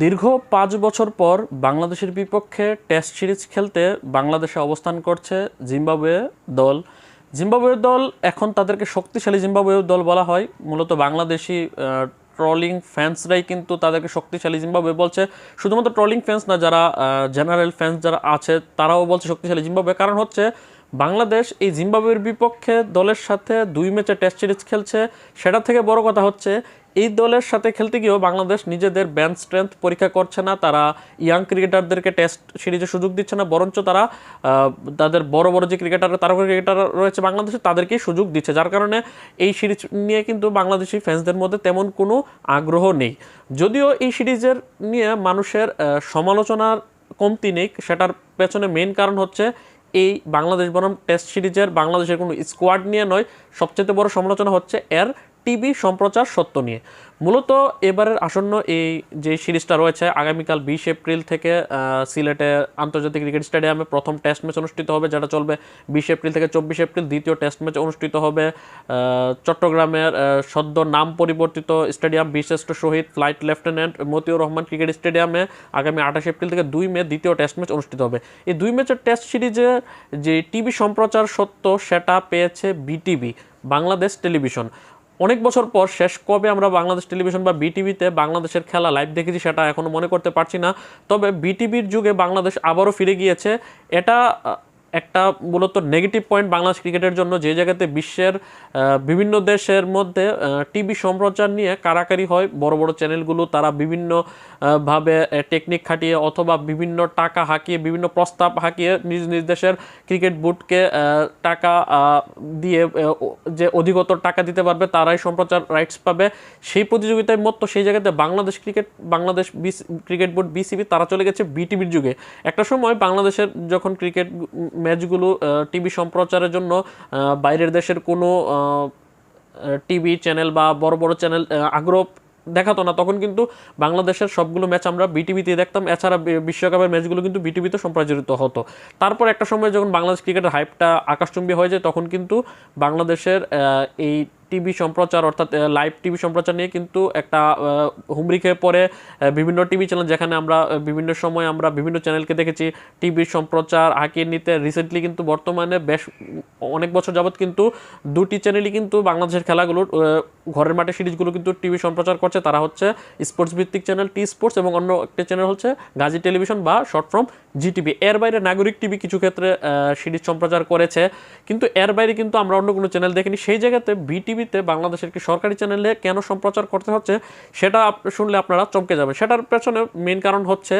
দীর্ঘ পাঁচ বছর পর বাংলাদেশের বিপক্ষে টেস্ট সিরিজ খেলতে বাংলাদেশে অবস্থান করছে জিম্বাবুয়ে দল। জিম্বাবুয়ে দল এখন তাদেরকে শক্তিশালী জিম্বাবুয়ে দল বলা হয়। মূলত বাংলাদেশি ট্রলিং ফ্যান্সরাই কিন্তু তাদেরকে শক্তিশালী জিম্বাবুয়ে বলছে। শুধুমাত্র ট্রলিং ফ্যান্স না, যারা জেনারেল ফ্যান্স যারা আছে, তারাও বলছে শক্তিশালী জিম্বাবুয়ে। কারণ হচ্ছে বাংলাদেশ এই জিম্বাবুয়ের বিপক্ষে দলের সাথে দুই ম্যাচে টেস্ট সিরিজ খেলছে। সেটা থেকে বড় কথা হচ্ছে, এই দলের সাথে খেলতে গিয়েও বাংলাদেশ নিজেদের ব্যান্ড স্ট্রেংথ পরীক্ষা করছে না। তারা ইয়াং ক্রিকেটারদেরকে টেস্ট সিরিজে সুযোগ দিচ্ছে না, বরঞ্চ তারা তাদের বড় বড় যে ক্রিকেটার তারকা ক্রিকেটার রয়েছে বাংলাদেশে, তাদেরকেই সুযোগ দিচ্ছে। যার কারণে এই সিরিজ নিয়ে কিন্তু বাংলাদেশি ফ্যান্সদের মধ্যে তেমন কোনো আগ্রহ নেই। যদিও এই সিরিজের নিয়ে মানুষের সমালোচনার কমতি নেই, সেটার পেছনে মেন কারণ হচ্ছে এই বাংলাদেশ বনাম টেস্ট সিরিজের বাংলাদেশের কোনো স্কোয়াড নিয়ে নয় সবচেয়ে বড় সমালোচনা হচ্ছে এর টিভি সম্প্রচার সত্য নিয়ে। মূলত এবারের আসন্ন এই যে সিরিজটা রয়েছে, আগামীকাল বিশ এপ্রিল থেকে সিলেটে আন্তর্জাতিক ক্রিকেট স্টেডিয়ামে প্রথম টেস্ট ম্যাচ অনুষ্ঠিত হবে, যেটা চলবে বিশ এপ্রিল থেকে চব্বিশ এপ্রিল। দ্বিতীয় টেস্ট ম্যাচ অনুষ্ঠিত হবে চট্টগ্রামের সদ্য নাম পরিবর্তিত স্টেডিয়াম বিশেষ্ট শহীদ flight lieutenant Motiur Rahman cricket স্টেডিয়ামে আগামী আঠাশ এপ্রিল থেকে দুই মে দ্বিতীয় টেস্ট ম্যাচ অনুষ্ঠিত হবে। এই দুই ম্যাচের টেস্ট সিরিজে যে টিভি সম্প্রচার সত্য, সেটা পেয়েছে বিটিভি, বাংলাদেশ টেলিভিশন। অনেক বছর পর শেষ কবে আমরা বাংলাদেশ টেলিভিশন বা বিটিভিতে বাংলাদেশের খেলা লাইভ দেখেছি সেটা এখনও মনে করতে পারছি না। তবে বিটিভির যুগে বাংলাদেশ আবারও ফিরে গিয়েছে। এটা একটা মূলত নেগেটিভ পয়েন্ট বাংলাদেশ ক্রিকেটের জন্য যে জায়গাতে বিশ্বের বিভিন্ন দেশের মধ্যে টিভি সম্প্রচার নিয়ে কারাকারি হয়, বড় বড় চ্যানেলগুলো তারা বিভিন্ন ভাবে টেকনিক খাটিয়ে অথবা বিভিন্ন টাকা হাঁকিয়ে, বিভিন্ন প্রস্তাব হাঁকিয়ে নিজ নিজ দেশের ক্রিকেট বোর্ডকে টাকা দিয়ে যে অধিকতর টাকা দিতে পারবে তারাই সম্প্রচার রাইটস পাবে। সেই প্রতিযোগিতায় মতো সেই জায়গাতে Bangladesh cricket Bangladesh cricket board BCB তারা চলে গেছে বিটিভির যুগে। একটা সময় বাংলাদেশের যখন ক্রিকেট ম্যাচগুলো টিভি সম্প্রচারের জন্য বাইরের দেশের কোনো টিভি চ্যানেল বা বড় বড় চ্যানেল আগ্রহ দেখাতো না। তখন কিন্তু বাংলাদেশের সবগুলো ম্যাচ আমরা বিটিভিতে দেখতাম। এছাড়া বিশ্বকাপের ম্যাচগুলো কিন্তু বিটিভিতে সম্প্রচারিত হতো। তারপর একটা সময় যখন বাংলাদেশ ক্রিকেটের হাইপটা আকাশচুম্বী হয়ে যায়, তখন কিন্তু বাংলাদেশের এই টিভি সম্প্রচার, অর্থাৎ লাইভ টিভি সম্প্রচার নিয়ে কিন্তু একটা হুমড়ি খেয়ে পড়ে বিভিন্ন টিভি চ্যানেল যেখানে আমরা বিভিন্ন সময় আমরা বিভিন্ন চ্যানেলকে দেখেছি। টিভি সম্প্রচার হাঁকিয়ে নিতে রিসেন্টলি কিন্তু বর্তমানে বেশ অনেক বছর যাবৎ কিন্তু দুটি চ্যানেলই কিন্তু বাংলাদেশের খেলাগুলোর ঘরের মাঠে সিরিজগুলো কিন্তু টিভি সম্প্রচার করছে। তারা হচ্ছে স্পোর্টস ভিত্তিক চ্যানেল টি স্পোর্টস এবং অন্য একটি চ্যানেল হচ্ছে গাজী টেলিভিশন বা শর্ট ফর্ম জিটিভি এর বাইরে নাগরিক টিভি কিছু ক্ষেত্রে সিরিজ সম্প্রচার করেছে। কিন্তু এর বাইরে কিন্তু আমরা অন্য কোনো চ্যানেল দেখিনি। সেই জায়গাতে বিটিভিতে বাংলাদেশের কি সরকারি চ্যানেলে কেন সম্প্রচার করতে হচ্ছে, সেটা শুনলে আপনারা চমকে যাবেন। সেটার পেছনে মেন কারণ হচ্ছে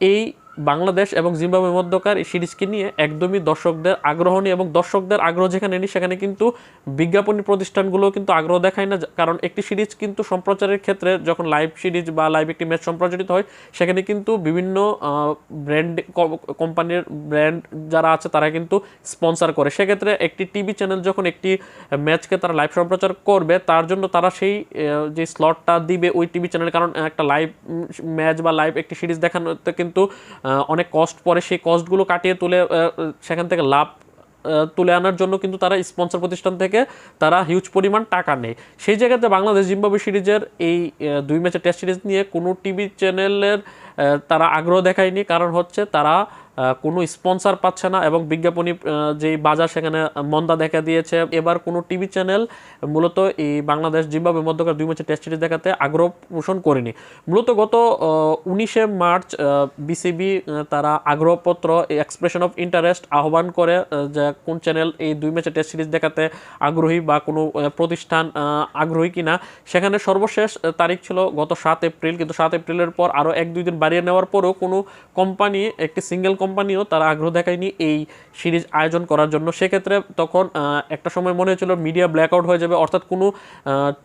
এই বাংলাদেশ এবং জিম্বাবুয়ের মধ্যকার এই সিরিজকে নিয়ে একদমই দর্শকদের আগ্রহ নেই এবং দর্শকদের আগ্রহ যেখানে নেই, সেখানে কিন্তু বিজ্ঞাপনী প্রতিষ্ঠানগুলো কিন্তু আগ্রহ দেখায় না কারণ একটি সিরিজ কিন্তু সম্প্রচারের ক্ষেত্রে যখন লাইভ সিরিজ বা লাইভ একটি ম্যাচ সম্প্রচারিত হয়, সেখানে কিন্তু বিভিন্ন ব্র্যান্ড কোম্পানির ব্র্যান্ড যারা আছে তারা কিন্তু স্পন্সর করে। সেক্ষেত্রে একটি টিভি চ্যানেল যখন একটি ম্যাচকে তারা লাইভ সম্প্রচার করবে, তার জন্য তারা সেই যে স্লটটা দিবে ওই টিভি চ্যানেল কারণ, একটা লাইভ ম্যাচ বা লাইভ একটি সিরিজ দেখানোতে কিন্তু অনেক কস্ট পরে সেই কস্টগুলো কাটিয়ে তুলে সেখান থেকে লাভ তুলে আনার জন্য কিন্তু তারা স্পন্সর প্রতিষ্ঠান থেকে তারা হিউজ পরিমাণ টাকা নেয়। সেই জায়গাতে বাংলাদেশ জিম্বাবু সিরিজের এই দুই ম্যাচের টেস্ট সিরিজ নিয়ে কোনো টিভি চ্যানেলের তারা আগ্রহ দেখায়নি। কারণ হচ্ছে তারা কোনো স্পন্সর পাচ্ছে না এবং বিজ্ঞাপনী যেই বাজার সেখানে মন্দা দেখা দিয়েছে। এবার কোনো টিভি চ্যানেল মূলত এই বাংলাদেশ জিম্বাবুয়ের মধ্যকার দুই ম্যাচের টেস্ট সিরিজ দেখাতে আগ্রহ পোষণ করেনি। মূলত গত উনিশে মার্চ বিসিবি তারা আগ্রহপত্র এক্সপ্রেশন অফ ইন্টারেস্ট আহ্বান করে যে কোন চ্যানেল এই দুই ম্যাচের টেস্ট সিরিজ দেখাতে আগ্রহী বা কোনো প্রতিষ্ঠান আগ্রহী কিনা। সেখানে সর্বশেষ তারিখ ছিল গত সাত এপ্রিল, কিন্তু সাত এপ্রিলের পর আরও এক দুই দিন বাড়িয়ে নেওয়ার পরও কোনো কোম্পানি একটি সিঙ্গেল কোম্পানিও তারা আগ্রহ দেখায়নি এই সিরিজ আয়োজন করার জন্য। সেক্ষেত্রে তখন একটা সময় মনে হয়েছিল মিডিয়া ব্ল্যাকআউট হয়ে যাবে, অর্থাৎ কোনো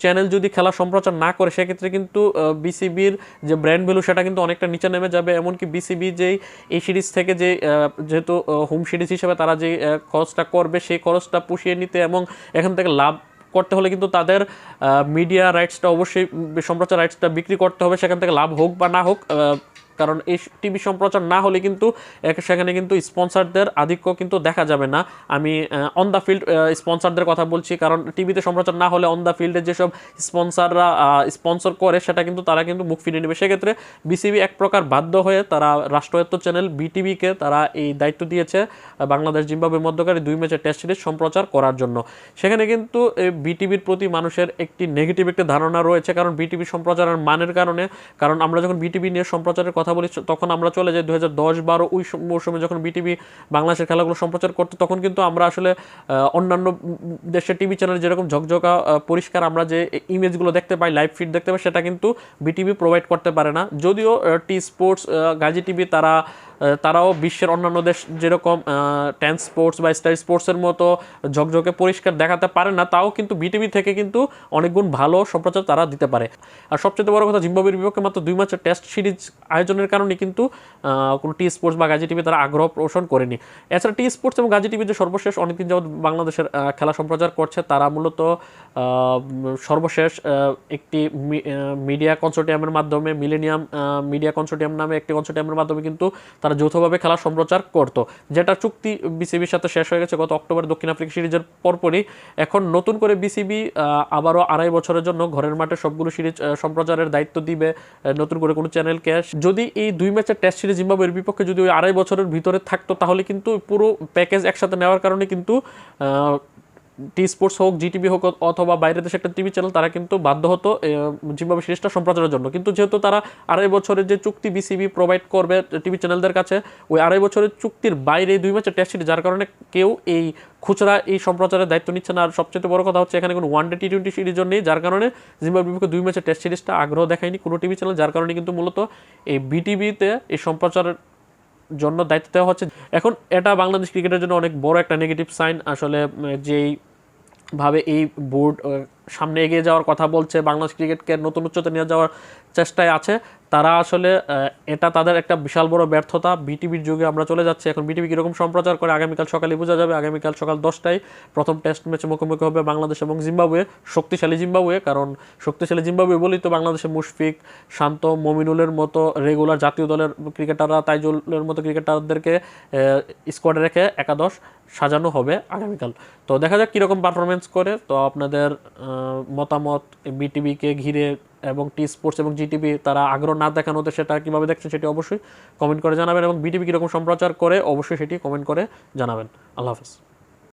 চ্যানেল যদি খেলা সম্প্রচার না করে, সেক্ষেত্রে কিন্তু বিসিবির যে ব্র্যান্ড ভ্যালু সেটা কিন্তু অনেকটা নিচে নেমে যাবে। এমনকি বিসিবি যেই এই সিরিজ থেকে যে যেহেতু হোম সিরিজ হিসেবে তারা যে খরচটা করবে, সেই খরচটা পুষিয়ে নিতে এবং এখান থেকে লাভ করতে হলে কিন্তু তাদের মিডিয়া রাইটসটা অবশ্যই সম্প্রচার রাইটসটা বিক্রি করতে হবে। সেখান থেকে লাভ হোক বা না হোক কারণ এই টিভি সম্প্রচার না হলে কিন্তু সেখানে কিন্তু স্পন্সরদের আধিক্য কিন্তু দেখা যাবে না। আমি অন দ্য ফিল্ড স্পন্সরদের কথা বলছি, কারণ টিভিতে সম্প্রচার না হলে অন দ্য ফিল্ডে যেসব স্পন্সররা স্পন্সর করে, সেটা কিন্তু তারা কিন্তু মুখ ফিরিয়ে নেবে। সেক্ষেত্রে বিসিবি এক প্রকার বাধ্য হয়ে তারা রাষ্ট্রায়ত্ত চ্যানেল বিটিভিকে তারা এই দায়িত্ব দিয়েছে বাংলাদেশ জিম্বাবুয়ের মধ্যকারী দুই ম্যাচের টেস্ট সিরিজ সম্প্রচার করার জন্য। সেখানে কিন্তু বিটিভির প্রতি মানুষের একটি নেগেটিভ একটি ধারণা রয়েছে, কারণ বিটিভি সম্প্রচারের মানের কারণে, কারণ আমরা যখন বিটিভি নিয়ে সম্প্রচারের কথা বলি, তখন আমরা চলে যাই দু হাজার দশ বারো ওই সম- মৌসুমে যখন বিটিভি বাংলাদেশের খেলাগুলো সম্প্রচার করতো, তখন কিন্তু আমরা আসলে অন্যান্য দেশের টিভি চ্যানেল যেরকম ঝকঝকা পরিষ্কার আমরা যে ইমেজগুলো দেখতে পাই লাইভ ফিড দেখতে পাই, সেটা কিন্তু বিটিভি প্রোভাইড করতে পারে না। যদিও টি স্পোর্টস গাজী টিভি তারা তারাও বিশ্বের অন্যান্য দেশ যেরকম টেন স্পোর্টস বা স্টার স্পোর্টসের মতো ঝকঝকে পরিষ্কার দেখাতে পারে না, তাও কিন্তু বিটিভি থেকে কিন্তু অনেক গুণ ভালো সম্প্রচার তারা দিতে পারে। আর সবচেয়ে বড় কথা, জিম্বাবুয়ের বিপক্ষে মাত্র দুই ম্যাচের টেস্ট সিরিজ আয়োজনের কারণে কিন্তু কোনো টি স্পোর্টস বা গাজী টিভি তারা আগ্রহ পোষণ করেনি। এছাড়া টি স্পোর্টস এবং গাজী টিভি যে সর্বশেষ অনেকদিন যাবত বাংলাদেশের খেলা সম্প্রচার করছে, তারা মূলত সর্বশেষ একটি মিডিয়া কনসোর্টিয়ামের মাধ্যমে মিলেনিয়াম মিডিয়া কনসোর্টিয়াম নামে একটি কনসোর্টিয়ামের মাধ্যমে কিন্তু তারা যৌথভাবে খেলা সম্প্রচার করতো। যেটা চুক্তি বিসিবির সাথে শেষ হয়ে গেছে গত অক্টোবর দক্ষিণ আফ্রিকা সিরিজের পরপরই। এখন নতুন করে বিসিবি আবারও আড়াই বছরের জন্য ঘরের মাঠে সবগুলো সিরিজ সম্প্রচারের দায়িত্ব দিবে নতুন করে কোনো চ্যানেলকে যদি এই দুই ম্যাচের টেস্ট সিরিজ জিম্বাবুয়ের বিপক্ষে যদি ওই আড়াই বছরের ভিতরে থাকতো, তাহলে কিন্তু পুরো প্যাকেজ একসাথে নেওয়ার কারণে কিন্তু টি স্পোর্টস হোক জিটিভি হোক, অথবা বাইরের দেশে একটা টিভি চ্যানেল তারা কিন্তু বাধ্য হতো জিম্বাবু সিরিজটা সম্প্রচারের জন্য। কিন্তু যেহেতু তারা আড়াই বছরের যে চুক্তি বিসিবি প্রোভাইড করবে টিভি চ্যানেলদের কাছে, ওই আড়াই বছরের চুক্তির বাইরে দুই ম্যাচের টেস্ট সিরিজ যার কারণে কেউ এই খুচরা এই সম্প্রচারের দায়িত্ব নিচ্ছে না। আর সবচেয়ে বড় কথা হচ্ছে এখানে কোনো ওয়ান ডে টি টোয়েন্টি সিরিজও নেই, যার কারণে জিম্বাবুর বিপক্ষে দুই ম্যাচের টেস্ট সিরিজটা আগ্রহ দেখায়নি কোনো টিভি চ্যানেল যার কারণে কিন্তু মূলত এই বিটিভিতে এই সম্প্রচারের জন্য দায়িত্ব দেওয়া হচ্ছে। এখন এটা বাংলাদেশ ক্রিকেটের জন্য অনেক বড় একটা নেগেটিভ সাইন আসলে যেই ভাবে এই বোর্ড সামনে এগিয়ে যাওয়ার কথা বলছে, বাংলাদেশ ক্রিকেটকে নতুন উচ্চতা নিয়ে যাওয়ার চেষ্টায় আছে। তারা আসলে এটা তাদের একটা বিশাল বড় ব্যর্থতা। বিটিভির যুগে আমরা চলে যাচ্ছি। এখন বিটিভি কীরকম সম্প্রচার করে, আগামীকাল সকালে বোঝা যাবে। আগামীকাল সকাল দশটায় প্রথম টেস্ট ম্যাচে মুখোমুখি হবে বাংলাদেশ এবং জিম্বাবুয়ে। শক্তিশালী জিম্বাবুয়ে, কারণ শক্তিশালী জিম্বাবুয়ে বলেই তো বাংলাদেশে মুশফিক, শান্ত, মমিনুলের মতো রেগুলার জাতীয় দলের ক্রিকেটাররা, তাইজুলের মতো ক্রিকেটারদেরকে স্কোয়াডে রেখে একাদশ সাজানো হবে আগামীকাল। তো দেখা যাক কীরকম পারফরমেন্স করে। তো আপনাদের মতামত বিটিভিকে ঘিরে এবং টি স্পোর্টস এবং জিটিভি তারা আগ্রহ না দেখানোতে সেটা কীভাবে দেখছেন সেটি অবশ্যই কমেন্ট করে জানাবেন এবং বিটিভি কীরকম সম্প্রচার করে অবশ্যই সেটি কমেন্ট করে জানাবেন। আল্লাহ হাফেজ।